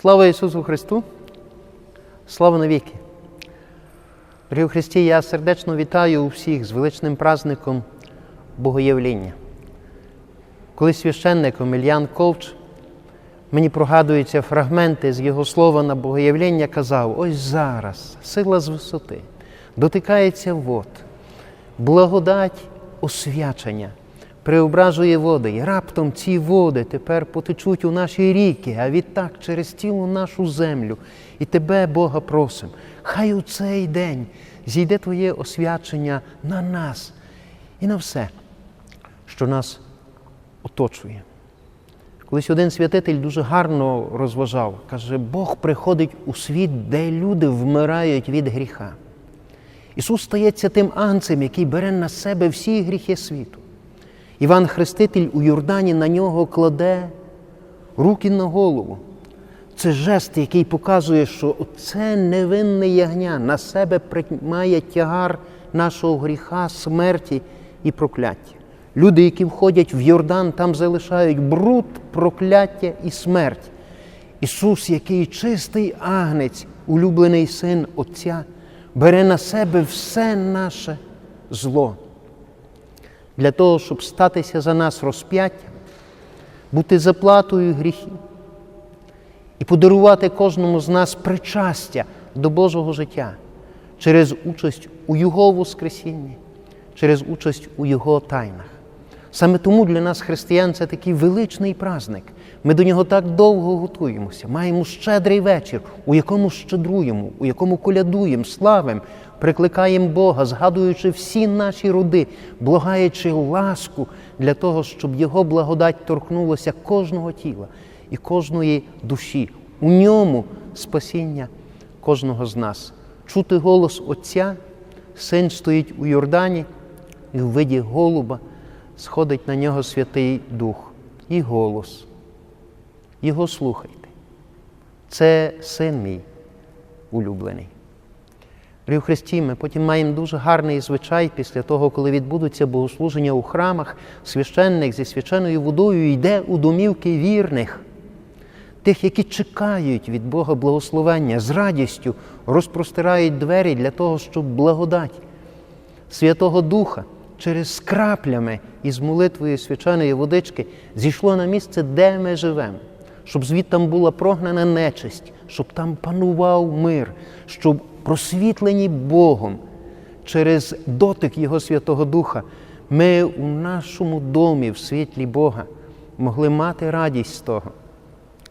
Слава Ісусу Христу! Слава навіки! Дорогі Христі, я сердечно вітаю усіх з величним праздником Богоявління. Коли священник Омельян Ковч мені прогадуються фрагменти з його слова на Богоявлення, казав: ось зараз сила з висоти дотикається вод, благодать освячення преображує води, і раптом ці води тепер потечуть у наші ріки, а відтак через цілу нашу землю. І тебе, Бога, просим, хай у цей день зійде Твоє освячення на нас і на все, що нас оточує. Колись один святитель дуже гарно розважав, каже, Бог приходить у світ, де люди вмирають від гріха. Ісус стається тим анцем, який бере на себе всі гріхи світу. Іван Хреститель у Йордані на нього кладе руки на голову. Це жест, який показує, що це невинне ягня на себе приймає тягар нашого гріха, смерті і прокляття. Люди, які входять в Йордан, там залишають бруд, прокляття і смерть. Ісус, який чистий агнець, улюблений син Отця, бере на себе все наше зло для того, щоб статися за нас розп'яттям, бути заплатою гріхів і подарувати кожному з нас причастя до Божого життя через участь у Його Воскресінні, через участь у Його тайнах. Саме тому для нас, християн, це такий величний праздник. Ми до нього так довго готуємося. Маємо щедрий вечір, у якому щедруємо, у якому колядуємо, славимо, прикликаємо Бога, згадуючи всі наші роди, благаючи ласку для того, щоб Його благодать торкнулася кожного тіла і кожної душі. У ньому спасіння кожного з нас. Чути голос Отця, син стоїть у Йордані і в виді голуба сходить на нього Святий Дух і голос. Його слухайте. Це син мій улюблений. При Христі ми потім маємо дуже гарний звичай після того, коли відбудуться богослуження у храмах, священник зі свяченою водою йде у домівки вірних, тих, які чекають від Бога благословення, з радістю розпростирають двері для того, щоб благодать Святого Духа через краплями із молитвою свяченої водички зійшло на місце, де ми живемо, щоб звідтам була прогнана нечисть, щоб там панував мир, щоб просвітлені Богом через дотик Його Святого Духа, ми у нашому домі, в світлі Бога, могли мати радість з того,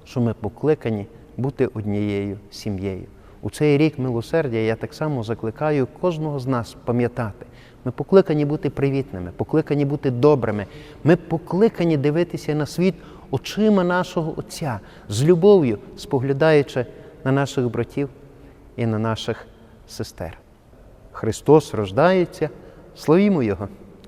що ми покликані бути однією сім'єю. У цей рік милосердя я так само закликаю кожного з нас пам'ятати. Ми покликані бути привітними, покликані бути добрими. Ми покликані дивитися на світ очима нашого Отця, з любов'ю споглядаючи на наших братів і на наших сестер. Христос рождається, славімо Його!